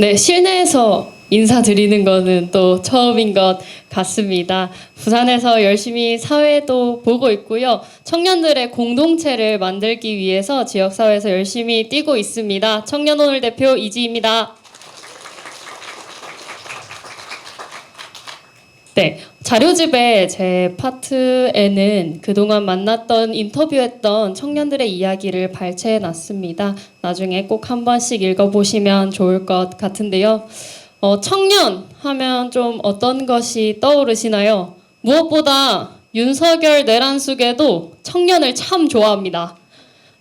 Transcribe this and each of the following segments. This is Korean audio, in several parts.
네, 실내에서 인사드리는 거는 또 처음인 것 같습니다. 부산에서 열심히 사회도 보고 있고요. 청년들의 공동체를 만들기 위해서 지역사회에서 열심히 뛰고 있습니다. 청년오늘 대표 이지입니다. 네, 자료집에 제 파트에는 그동안 만났던 인터뷰했던 청년들의 이야기를 발췌해 놨습니다. 나중에 꼭 한 번씩 읽어보시면 좋을 것 같은데요. 어, 청년 하면 좀 어떤 것이 떠오르시나요? 무엇보다 윤석열 내란숙에도 청년을 참 좋아합니다.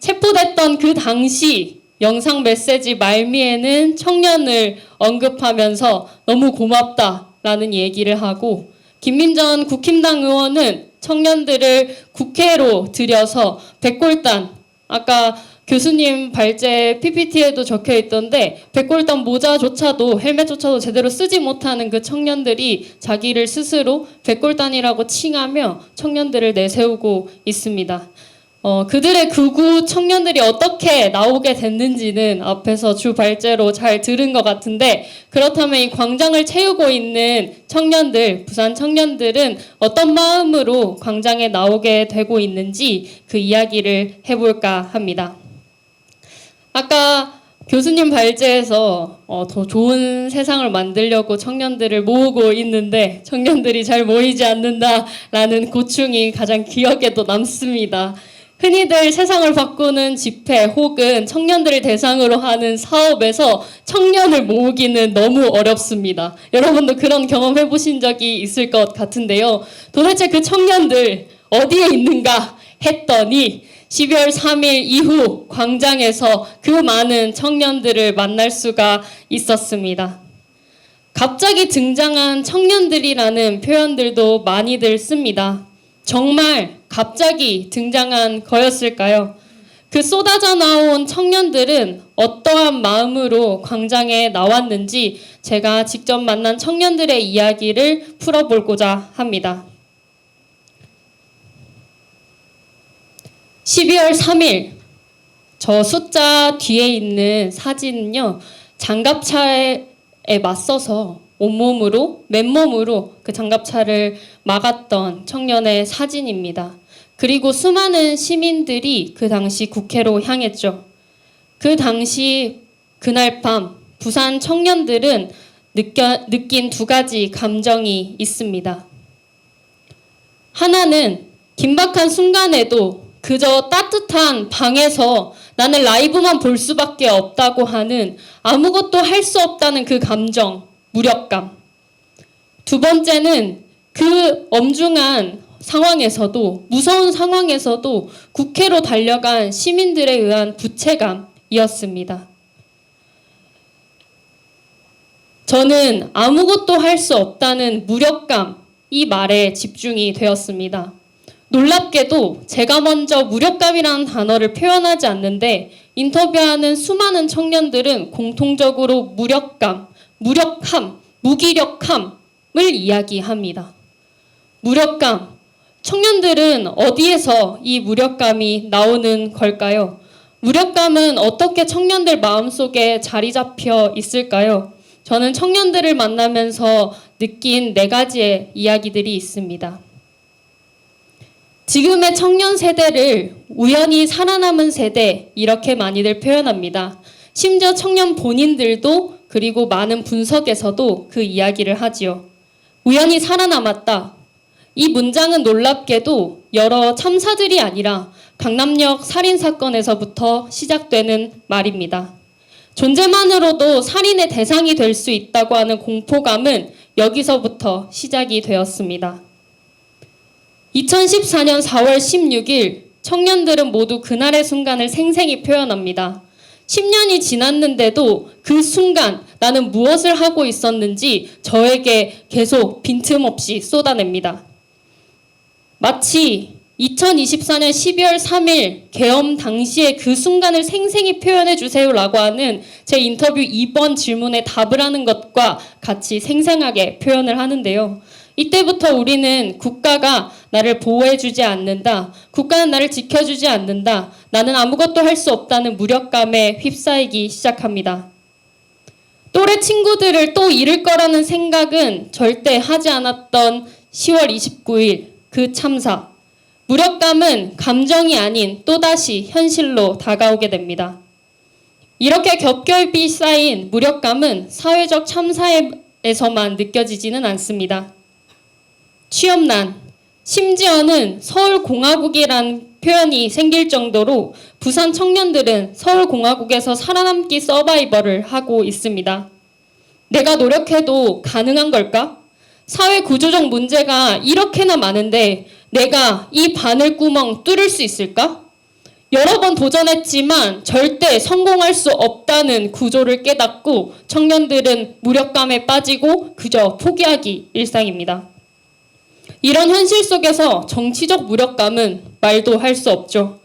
체포됐던 그 당시 영상 메시지 말미에는 청년을 언급하면서 너무 고맙다 라는 얘기를 하고 김민전 국힘당 의원은 청년들을 국회로 들여서 백골단 아까 교수님 발제 PPT에도 적혀 있던데 백골단 모자조차도 헬멧조차도 제대로 쓰지 못하는 그 청년들이 자기를 스스로 백골단이라고 칭하며 청년들을 내세우고 있습니다. 어, 그들의 극우 청년들이 어떻게 나오게 됐는지는 앞에서 주 발제로 잘 들은 것 같은데 그렇다면 이 광장을 채우고 있는 청년들, 부산 청년들은 어떤 마음으로 광장에 나오게 되고 있는지 그 이야기를 해볼까 합니다. 아까 교수님 발제에서 어, 더 좋은 세상을 만들려고 청년들을 모으고 있는데 청년들이 잘 모이지 않는다라는 고충이 가장 기억에도 남습니다. 흔히들 세상을 바꾸는 집회 혹은 청년들을 대상으로 하는 사업에서 청년을 모으기는 너무 어렵습니다. 여러분도 그런 경험 해보신 적이 있을 것 같은데요. 도대체 그 청년들 어디에 있는가 했더니 12월 3일 이후 광장에서 그 많은 청년들을 만날 수가 있었습니다. 갑자기 등장한 청년들이라는 표현들도 많이들 씁니다. 정말 갑자기 등장한 거였을까요? 그 쏟아져 나온 청년들은 어떠한 마음으로 광장에 나왔는지 제가 직접 만난 청년들의 이야기를 풀어보고자 합니다. 12월 3일 저 숫자 뒤에 있는 사진은요 장갑차에 맞서서 온몸으로 맨몸으로 그 장갑차를 막았던 청년의 사진입니다. 그리고 수많은 시민들이 그 당시 국회로 향했죠. 그 당시 그날 밤 부산 청년들은 느껴, 느낀 두 가지 감정이 있습니다. 하나는 긴박한 순간에도 그저 따뜻한 방에서 나는 라이브만 볼 수밖에 없다고 하는 아무것도 할 수 없다는 그 감정, 무력감. 두 번째는 그 엄중한 상황에서도 무서운 상황에서도 국회로 달려간 시민들에 의한 부채감이었습니다. 저는 아무것도 할 수 없다는 무력감 이 말에 집중이 되었습니다. 놀랍게도 제가 먼저 무력감이라는 단어를 표현하지 않는데 인터뷰하는 수많은 청년들은 공통적으로 무력감, 무력함, 무기력함을 이야기합니다. 무력감. 청년들은 어디에서 이 무력감이 나오는 걸까요? 무력감은 어떻게 청년들 마음속에 자리 잡혀 있을까요? 저는 청년들을 만나면서 느낀 네 가지의 이야기들이 있습니다. 지금의 청년 세대를 우연히 살아남은 세대 이렇게 많이들 표현합니다. 심지어 청년 본인들도 그리고 많은 분석에서도 그 이야기를 하지요. 우연히 살아남았다. 이 문장은 놀랍게도 여러 참사들이 아니라 강남역 살인 사건에서부터 시작되는 말입니다. 존재만으로도 살인의 대상이 될 수 있다고 하는 공포감은 여기서부터 시작이 되었습니다. 2014년 4월 16일 청년들은 모두 그날의 순간을 생생히 표현합니다. 10년이 지났는데도 그 순간 나는 무엇을 하고 있었는지 저에게 계속 빈틈없이 쏟아냅니다. 마치 2024년 12월 3일 개엄 당시의 그 순간을 생생히 표현해 주세요라고 하는 제 인터뷰 2번 질문에 답을 하는 것과 같이 생생하게 표현을 하는데요. 이때부터 우리는 국가가 나를 보호해주지 않는다. 국가는 나를 지켜주지 않는다. 나는 아무것도 할 수 없다는 무력감에 휩싸이기 시작합니다. 또래 친구들을 또 잃을 거라는 생각은 절대 하지 않았던 10월 29일 그 참사. 무력감은 감정이 아닌 또다시 현실로 다가오게 됩니다. 이렇게 겹겹이 쌓인 무력감은 사회적 참사에서만 느껴지지는 않습니다. 취업난, 심지어는 서울공화국이란 표현이 생길 정도로 부산 청년들은 서울공화국에서 살아남기 서바이벌을 하고 있습니다. 내가 노력해도 가능한 걸까? 사회 구조적 문제가 이렇게나 많은데 내가 이 바늘 구멍 뚫을 수 있을까? 여러 번 도전했지만 절대 성공할 수 없다는 구조를 깨닫고 청년들은 무력감에 빠지고 그저 포기하기 일상입니다. 이런 현실 속에서 정치적 무력감은 말도 할 수 없죠.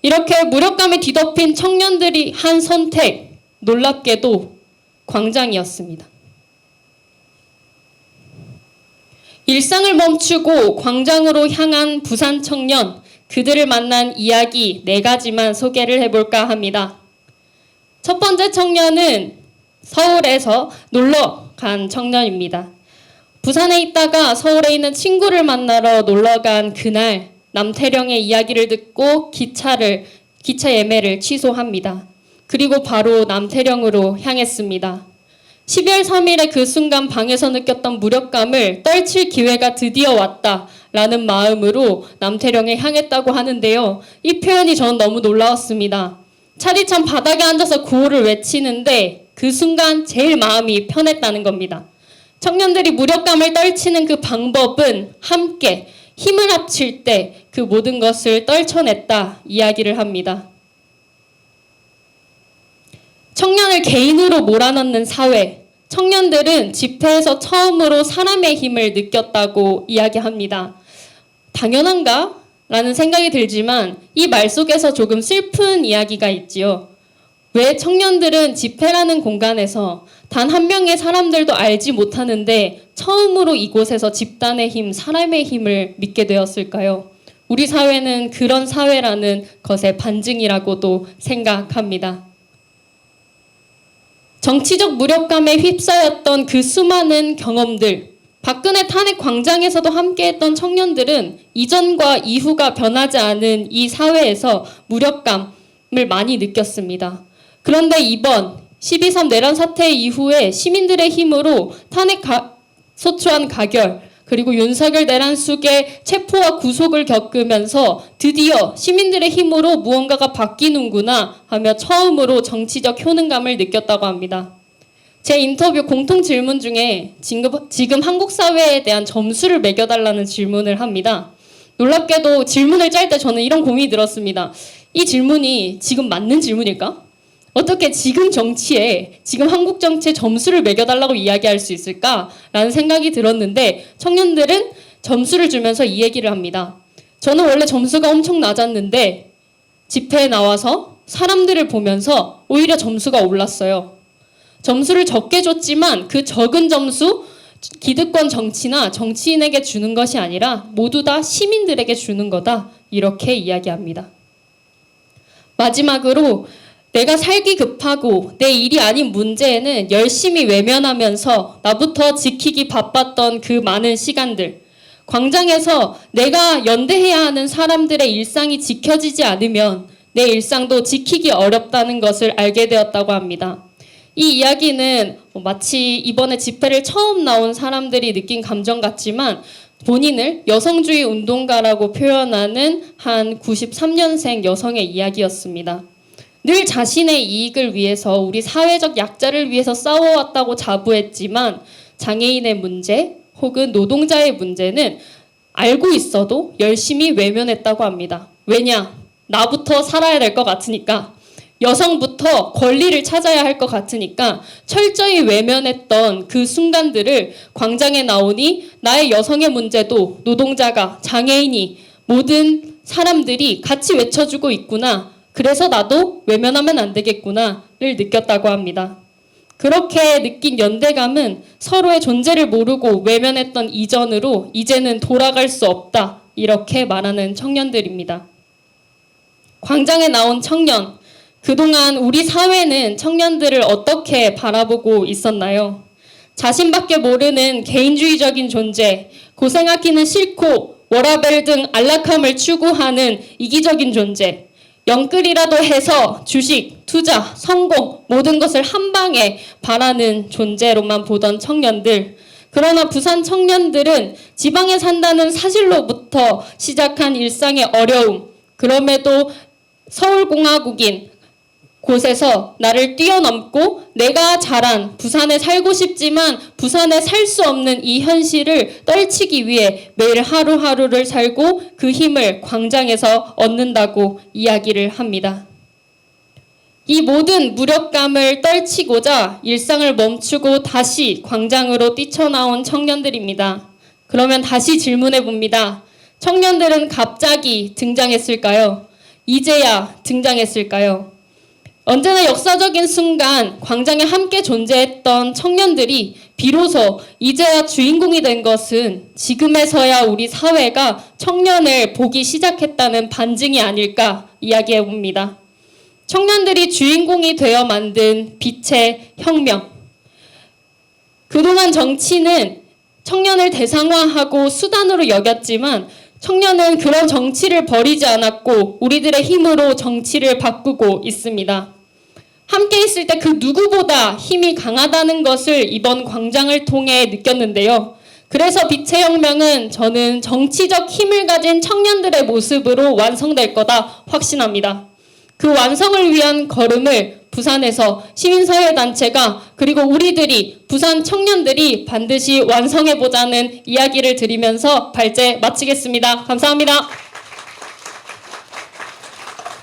이렇게 무력감에 뒤덮인 청년들이 한 선택, 놀랍게도 광장이었습니다. 일상을 멈추고 광장으로 향한 부산 청년, 그들을 만난 이야기 네 가지만 소개를 해볼까 합니다. 첫 번째 청년은 서울에서 놀러 간 청년입니다. 부산에 있다가 서울에 있는 친구를 만나러 놀러 간 그날 남태령의 이야기를 듣고 기차를 기차 예매를 취소합니다. 그리고 바로 남태령으로 향했습니다. 12월 3일의 그 순간 방에서 느꼈던 무력감을 떨칠 기회가 드디어 왔다 라는 마음으로 남태령에 향했다고 하는데요. 이 표현이 저는 너무 놀라웠습니다. 차디찬 바닥에 앉아서 구호를 외치는데 그 순간 제일 마음이 편했다는 겁니다. 청년들이 무력감을 떨치는 그 방법은 함께 힘을 합칠 때 그 모든 것을 떨쳐냈다 이야기를 합니다. 청년을 개인으로 몰아넣는 사회. 청년들은 집회에서 처음으로 사람의 힘을 느꼈다고 이야기합니다. 당연한가? 라는 생각이 들지만 이 말 속에서 조금 슬픈 이야기가 있지요. 왜 청년들은 집회라는 공간에서 단 한 명의 사람들도 알지 못하는데 처음으로 이곳에서 집단의 힘, 사람의 힘을 믿게 되었을까요? 우리 사회는 그런 사회라는 것의 반증이라고도 생각합니다. 정치적 무력감에 휩싸였던 그 수많은 경험들, 박근혜 탄핵 광장에서도 함께했던 청년들은 이전과 이후가 변하지 않은 이 사회에서 무력감을 많이 느꼈습니다. 그런데 이번 12.3 내란 사태 이후에 시민들의 힘으로 탄핵 가, 소추안 가결 그리고 윤석열 내란 숙의 체포와 구속을 겪으면서 드디어 시민들의 힘으로 무언가가 바뀌는구나 하며 처음으로 정치적 효능감을 느꼈다고 합니다. 제 인터뷰 공통 질문 중에 지금 한국 사회에 대한 점수를 매겨달라는 질문을 합니다. 놀랍게도 질문을 짤 때 저는 이런 고민이 들었습니다. 이 질문이 지금 맞는 질문일까? 어떻게 지금 정치에 지금 한국 정치에 점수를 매겨달라고 이야기할 수 있을까라는 생각이 들었는데 청년들은 점수를 주면서 이 얘기를 합니다. 저는 원래 점수가 엄청 낮았는데 집회에 나와서 사람들을 보면서 오히려 점수가 올랐어요. 점수를 적게 줬지만 그 적은 점수 기득권 정치나 정치인에게 주는 것이 아니라 모두 다 시민들에게 주는 거다. 이렇게 이야기합니다. 마지막으로 내가 살기 급하고 내 일이 아닌 문제에는 열심히 외면하면서 나부터 지키기 바빴던 그 많은 시간들. 광장에서 내가 연대해야 하는 사람들의 일상이 지켜지지 않으면 내 일상도 지키기 어렵다는 것을 알게 되었다고 합니다. 이 이야기는 마치 이번에 집회를 처음 나온 사람들이 느낀 감정 같지만 본인을 여성주의 운동가라고 표현하는 한 93년생 여성의 이야기였습니다. 늘 자신의 이익을 위해서 우리 사회적 약자를 위해서 싸워왔다고 자부했지만 장애인의 문제 혹은 노동자의 문제는 알고 있어도 열심히 외면했다고 합니다. 왜냐? 나부터 살아야 될 것 같으니까. 여성부터 권리를 찾아야 할 것 같으니까 철저히 외면했던 그 순간들을 광장에 나오니 나의 여성의 문제도 노동자가 장애인이 모든 사람들이 같이 외쳐주고 있구나. 그래서 나도 외면하면 안 되겠구나를 느꼈다고 합니다. 그렇게 느낀 연대감은 서로의 존재를 모르고 외면했던 이전으로 이제는 돌아갈 수 없다. 이렇게 말하는 청년들입니다. 광장에 나온 청년, 그동안 우리 사회는 청년들을 어떻게 바라보고 있었나요? 자신밖에 모르는 개인주의적인 존재, 고생하기는 싫고 워라벨 등 안락함을 추구하는 이기적인 존재, 영끌이라도 해서 주식, 투자, 성공 모든 것을 한 방에 바라는 존재로만 보던 청년들. 그러나 부산 청년들은 지방에 산다는 사실로부터 시작한 일상의 어려움, 그럼에도 서울공화국인 곳에서 나를 뛰어넘고 내가 자란 부산에 살고 싶지만 부산에 살 수 없는 이 현실을 떨치기 위해 매일 하루하루를 살고 그 힘을 광장에서 얻는다고 이야기를 합니다. 이 모든 무력감을 떨치고자 일상을 멈추고 다시 광장으로 뛰쳐나온 청년들입니다. 그러면 다시 질문해 봅니다. 청년들은 갑자기 등장했을까요? 이제야 등장했을까요? 언제나 역사적인 순간 광장에 함께 존재했던 청년들이 비로소 이제야 주인공이 된 것은 지금에서야 우리 사회가 청년을 보기 시작했다는 반증이 아닐까 이야기해 봅니다. 청년들이 주인공이 되어 만든 빛의 혁명. 그동안 정치는 청년을 대상화하고 수단으로 여겼지만 청년은 그런 정치를 버리지 않았고 우리들의 힘으로 정치를 바꾸고 있습니다. 함께 있을 때 그 누구보다 힘이 강하다는 것을 이번 광장을 통해 느꼈는데요. 그래서 빛의 혁명은 저는 정치적 힘을 가진 청년들의 모습으로 완성될 거다 확신합니다. 그 완성을 위한 걸음을 부산에서 시민사회단체가 그리고 우리들이 부산 청년들이 반드시 완성해 보자는 이야기를 드리면서 발제 마치겠습니다. 감사합니다.